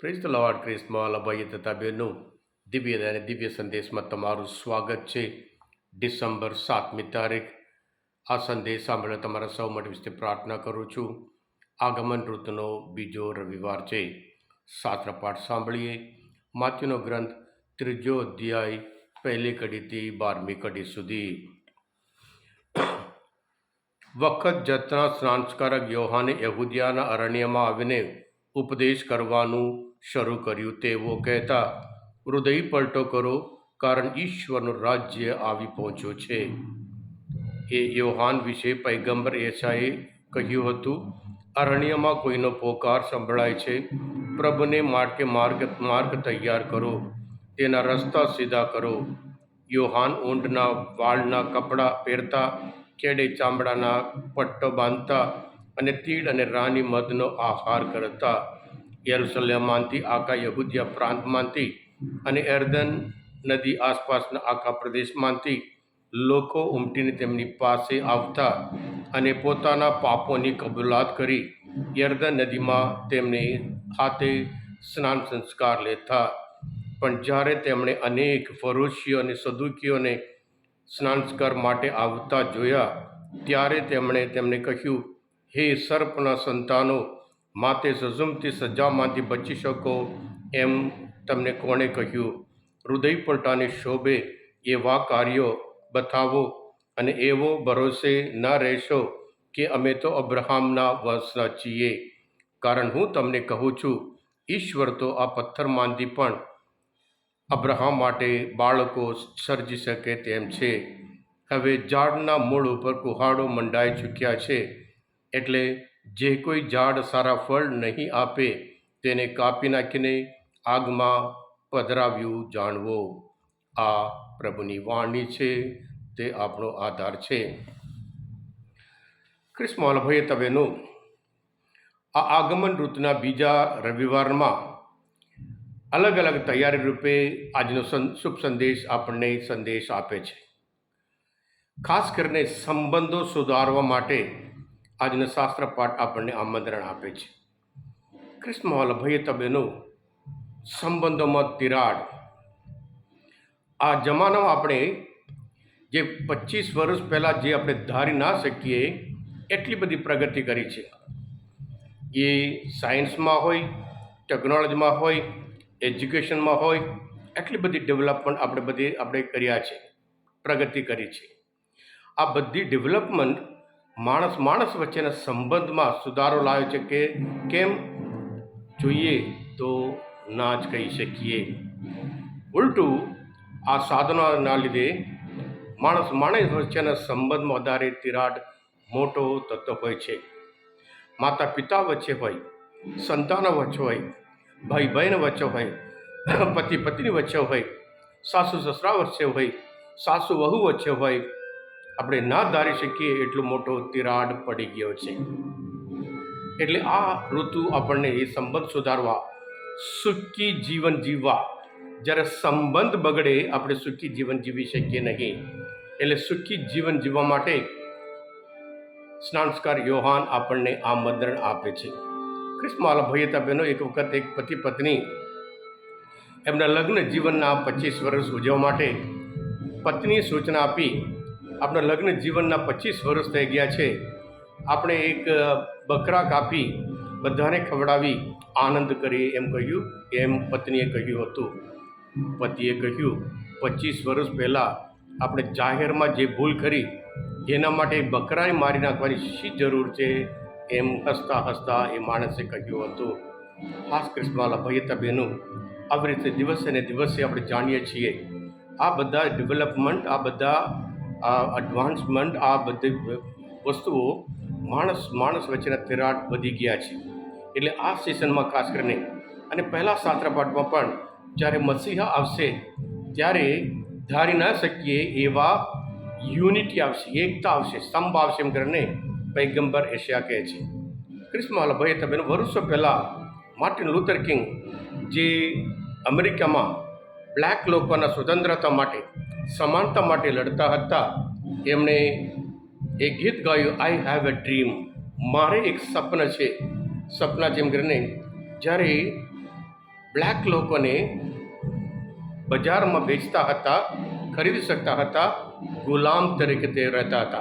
Praise the lord ક્રિસ્મા ભાઈ તથા બહેનો દિવ્ય અને દિવ્ય સંદેશમાં તમારું સ્વાગત છે ડિસેમ્બર સાતમી તારીખ આ સંદેશ સાંભળવા તમારા સૌ માટે વિશે પ્રાર્થના કરું છું આગમન ઋતુનો બીજો રવિવાર છે સાત્ર પાઠ સાંભળીએ માથ્યુનો ગ્રંથ ત્રીજો અધ્યાય પહેલી કડીથી બારમી કડી સુધી વખત જતાં સ્નાનસ્કારક યોહાને યહુદિયાના અરણ્યમાં આવીને ઉપદેશ કરવાનું શરૂ કર્યું. તેઓ કહેતા, હૃદય પલટો કરો, કારણ ઈશ્વરનું રાજ્ય આવી પહોંચ્યું છે. એ યોહાન વિશે પૈગંબર એસાએ કહ્યું હતું, અરણ્યમાં કોઈનો પોકાર સંભળાય છે. પ્રભુને માટે માર્ગ માર્ગ તૈયાર કરો. તેના રસ્તા સીધા કરો. યોહાન ઊંટના વાળના કપડાં પહેરતા કેડે ચામડાના પટ્ટો બાંધતા અને તીડ અને રાની મધનો આહાર કરતા યરુસલેમમાંથી, આખા યહૂદિયા પ્રાંતમાંથી અને એર્દન નદી આસપાસના આખા પ્રદેશમાંથી લોકો ઉમટીને તેમની પાસે આવતા અને પોતાના પાપોની કબૂલાત કરી યર્દન નદીમાં તેમને હાથે સ્નાન સંસ્કાર લેતા. પણ જ્યારે તેમણે અનેક ફરોશીઓ અને સદુકીઓને સ્નાનસ્કાર માટે આવતા જોયા, ત્યારે તેમણે તેમને કહ્યું, હે સર્પના સંતાનો માતે સઝુમતી સજામાંથી બચી શકો એમ તમને કોણે કહ્યું? હૃદય પલટાને શોભે એવા કાર્યો બતાવો અને એવો ભરોસે ન રહેશો કે અમે તો અબ્રહામના વંશના છીએ. કારણ હું તમને કહું છું, ઈશ્વર તો આ પથ્થરમાંથી પણ અબ્રહામ માટે બાળકો સર્જી શકે તેમ છે. હવે ઝાડના મૂળ ઉપર કુહાડો મંડાઈ ચૂક્યા છે. એટલે જે કોઈ ઝાડ સારા ફળ નહીં આપે તેને કાપી નાખીને આગમાં પધરાવ્યું જાણવો. આ પ્રભુની વાણી છે, તે આપણો આધાર છે. ક્રિસ્મોલ ભાઈ તવેનું, આ આગમન ઋતુના બીજા રવિવારમાં અલગ અલગ તૈયારી રૂપે આજનો શુભ સંદેશ આપણને સંદેશ આપે છે. ખાસ કરીને સંબંધો સુધારવા માટે આજનો શાસ્ત્ર પાઠ આપણને આમંત્રણ આપે છે. ક્રિસ્મહોલ ભય તબેનો સંબંધોમાં તિરાડ. આ જમાનામાં આપણે જે પચીસ વર્ષ પહેલાં જે આપણે ધારી ના શકીએ એટલી બધી પ્રગતિ કરી છે. એ સાયન્સમાં હોય, ટેકનોલોજીમાં હોય, એજ્યુકેશનમાં હોય, એટલી બધી ડેવલપમેન્ટ આપણે બધી આપણે કર્યા છે, પ્રગતિ કરી છે. આ બધી ડેવલપમેન્ટ માણસ માણસ વચ્ચેના સંબંધમાં સુધારો લાવે છે કે કેમ? જોઈએ તો ના જ કહી શકીએ. ઉલટું, આ સાધનોના લીધે માણસ માણસ વચ્ચેના સંબંધમાં વધારે તિરાડ મોટો થતો હોય છે. માતા પિતા વચ્ચે હોય, સંતાનો વચ્ચે હોય, ભાઈ બહેન વચ્ચે હોય, પતિ પત્ની વચ્ચે હોય, સાસુ સસરા વચ્ચે હોય, સાસુ વહુ વચ્ચે હોય આપણે ના ધારી શકીએ એટલો મોટો તિરાડ પડી ગયો છે. એટલે આ ઋતુ આપણને એ સંબંધ સુધારવા, સુખી જીવન જીવવા. જ્યારે સંબંધ બગડે, આપણે સુખી જીવન જીવી શકીએ નહીં. એટલે સુખી જીવન જીવવા માટે સ્નાનસ્કાર યોહાન આપણને આમંત્રણ આપે છે. ક્રિસ્માલ ભયતા બહેનો એક વખત એક પતિ પત્ની એમના લગ્ન જીવનના પચીસ વર્ષ ઉજવવા માટે પત્નીએ સૂચના આપી આપણા લગ્ન જીવનના પચીસ વર્ષ થઈ ગયા છે. આપણે એક બકરા કાપી બધાને ખવડાવી આનંદ કરીએ એમ કહ્યું. એમ પત્નીએ કહ્યું હતું. પતિએ કહ્યું, પચીસ વર્ષ પહેલાં આપણે જાહેરમાં જે ભૂલ કરી, એના માટે બકરાને મારી નાખવાની શી જરૂર છે? એમ હસતા હસતા એ માણસે કહ્યું હતું. ખાસ કૃષ્ણવાલા ભૈયતા બહેનો, આવી રીતે દિવસે ને દિવસે આપણે જાણીએ છીએ. આ બધા ડેવલપમેન્ટ આ બધા આ એડવાન્સમેન્ટ આ બધી વસ્તુઓ માણસ માણસ વચ્ચેના તિરાડ વધી ગયા છે. એટલે આ સેશનમાં ખાસ કરીને. અને પહેલાં સાત્રાપાઠમાં પણ જ્યારે મસીહા આવશે, ત્યારે ધારી ન શકીએ એવા યુનિટી આવશે, એકતા આવશે, સ્તંભ આવશે એમ કરીને પૈગંબર એશિયા કહે છે. ક્રિસ્મલ ભાઈ તમે વર્ષો પહેલાં માર્ટિન લુથર કિંગ જે અમેરિકામાં બ્લેક લોકોના સ્વતંત્રતા માટે સમાનતા માટે લડતા હતા. એમણે એક ગીત ગાયું આઈ હેવ અ ડ્રીમ મારે એક સપન છે. સપના જેમ કરીને જ્યારે બ્લેક લોકોને બજારમાં વેચતા હતા, ખરીદી શકતા હતા, ગુલામ તરીકે તે રહેતા હતા.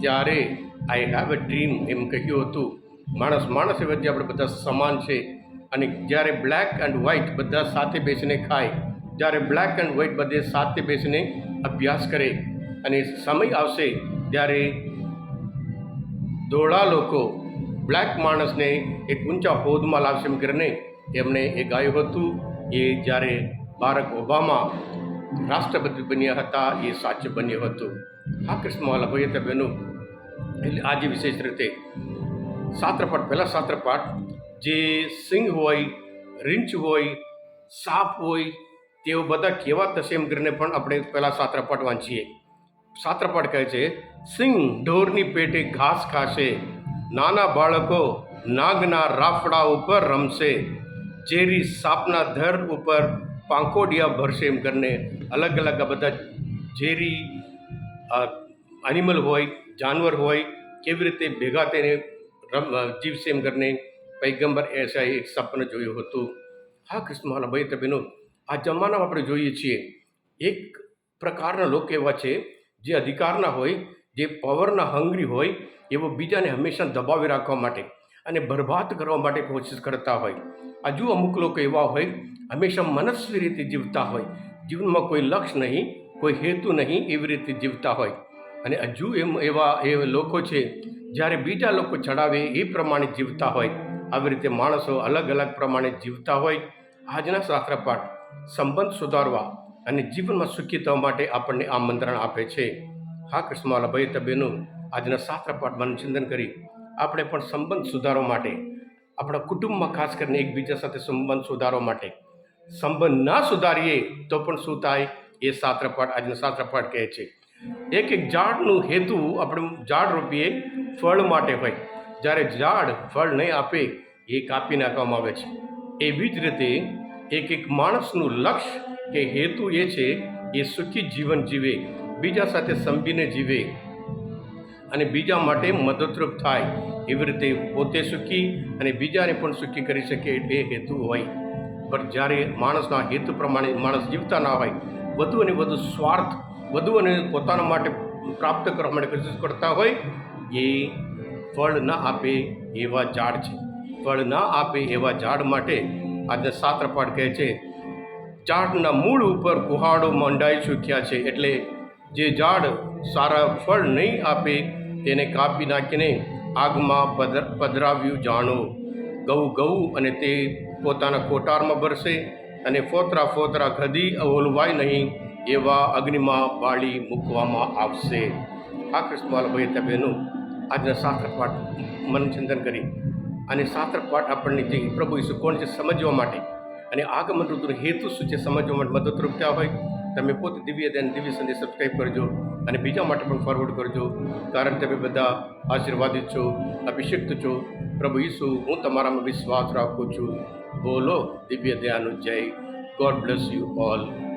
ત્યારે આઈ હેવ અ ડ્રીમ એમ કહ્યું હતું. માણસ માણસ વચ્ચે આપણે બધા સમાન છે. અને જ્યારે બ્લેક એન્ડ વ્હાઇટ બધા સાથે બેસીને ખાય જ્યારે બ્લેક એન્ડ વ્હાઇટ બધે સાથે બેસીને અભ્યાસ કરે અને સમય આવશે ત્યારે ધોળા લોકો બ્લેક માણસને એક ઊંચા હોદમાં લાવશે એમ કરીને એમણે એ ગાયું હતું. એ જ્યારે બારક ઓબામા રાષ્ટ્રપતિ બન્યા હતા એ સાચું બન્યું હતું. હા કૃષ્ણમાલા ભાઈ હતા બહેનો, એટલે આજે વિશેષ રીતે સાત્રપાઠ, પહેલાં સાત્રપાઠ, જે સિંહ હોય, રીંછ હોય, સાપ હોય તેઓ બધા કેવા એમ કરીને પણ આપણે પહેલાં સાત્રપાઠ વાંચીએ સાત્રપાઠ કહે છે, સિંહ ઢોરની પેટે ઘાસ ખાશે, નાના બાળકો નાગના રાફડા ઉપર રમશે ચેરી સાપના ધર ઉપર પાંખોડિયા ભરશે એમ કરીને અલગ અલગ આ બધા ઝેરી એનિમલ હોય, જાનવર હોય, કેવી રીતે ભેગા તેને રમ જીવશે એમ કરીને પૈગંબર એસા એક સપન જોયું હતું. હા, કૃષ્ણ ભાઈ તબેનો આ જમાનામાં આપણે જોઈએ છીએ, એક પ્રકારના લોકો એવા છે જે અધિકારના હોય, જે પાવરના હંગરી હોય, એવો બીજાને હંમેશા દબાવી રાખવા માટે અને બરબાદ કરવા માટે કોશિશ કરતા હોય. હજુ અમુક લોકો એવા હોય, હંમેશા મનસ્વી રીતે જીવતા હોય. જીવનમાં કોઈ લક્ષ્ય નહીં, કોઈ હેતુ નહીં એવી રીતે જીવતા હોય. અને હજુ એમ એવા એ લોકો છે, જ્યારે બીજા લોકો ચડાવે એ પ્રમાણે જીવતા હોય. આવી રીતે માણસો અલગ અલગ પ્રમાણે જીવતા હોય. આજના શાસ્ત્રપાઠ સંબંધ સુધારવા અને જીવનમાં સુખી થવા માટે આપણને આમંત્રણ આપે છે. હા કૃષ્ણવાલા ભાઈ તબેનો આજના શાસ્ત્રપાઠમાં ચિંતન કરી આપણે પણ સંબંધ સુધારવા માટે, આપણા કુટુંબમાં ખાસ કરીને એકબીજા સાથે સંબંધ સુધારવા માટે, સંબંધ ના સુધારીએ તો પણ શું થાય? એ શાસ્ત્રપાઠ આજના શાસ્ત્રપાઠ કહે છે. એક એક ઝાડનું હેતુ આપણે ઝાડ રોપીએ ફળ માટે હોય. જ્યારે ઝાડ ફળ નહીં આપે, એ કાપી નાખવામાં આવે છે. એવી જ રીતે એક એક માણસનું લક્ષ્ય કે હેતુ એ છે, એ સુખી જીવન જીવે, બીજા સાથે સંભીને જીવે અને બીજા માટે મદદરૂપ થાય. એવી રીતે પોતે સુખી અને બીજાને પણ સુખી કરી શકે એ હેતુ હોય. પણ જ્યારે માણસના હેતુ પ્રમાણે માણસ જીવતા ના હોય, વધુ અને વધુ સ્વાર્થ, વધુ અને પોતાના માટે પ્રાપ્ત કરવા માટે કોશિશ કરતા હોય, એ ફળ ન આપે એવા ઝાડ છે. ફળ ન આપે એવા ઝાડ માટે આજે સાત્રપાઠ કહે છે, ઝાડના મૂળ ઉપર કુહાડો મંડાઈ ચૂક્યા છે એટલે જે ઝાડ સારા ફળ નહીં આપે તેને કાપી નાખીને આગમાં પધર, પધરાવ્યું જાણો. ગૌ ગૌ અને તે પોતાના કોટારમાં ભરશે અને ફોતરા ફોતરા કદી ઓલવાય નહીં એવા અગ્નિમાં બાળી મૂકવામાં આવશે. આ કૃષ્ણવાલભાઈ તબેનું આજના શાસ્ત્રપાઠ મનચિંતન કરી. અને શાસ્ત્રપાઠ આપણને જે પ્રભુ ઈસુ કોણ છે સમજવા માટે અને આગમન ઋતુનો હેતુ શું છે સમજવા માટે મદદરૂપ થયા હોય, તમે પોતે દિવ્ય ધ્યાન, દિવ્ય સંદેશ સબસ્ક્રાઈબ કરજો અને બીજા માટે પણ ફોરવર્ડ કરજો, કારણ તમે બધા આશીર્વાદિત છો, અભિષિક્ત છો. પ્રભુ ઈસુ, હું તમારામાં વિશ્વાસ રાખું છું. બોલો દિવ્ય ધ્યાન જય. God bless you all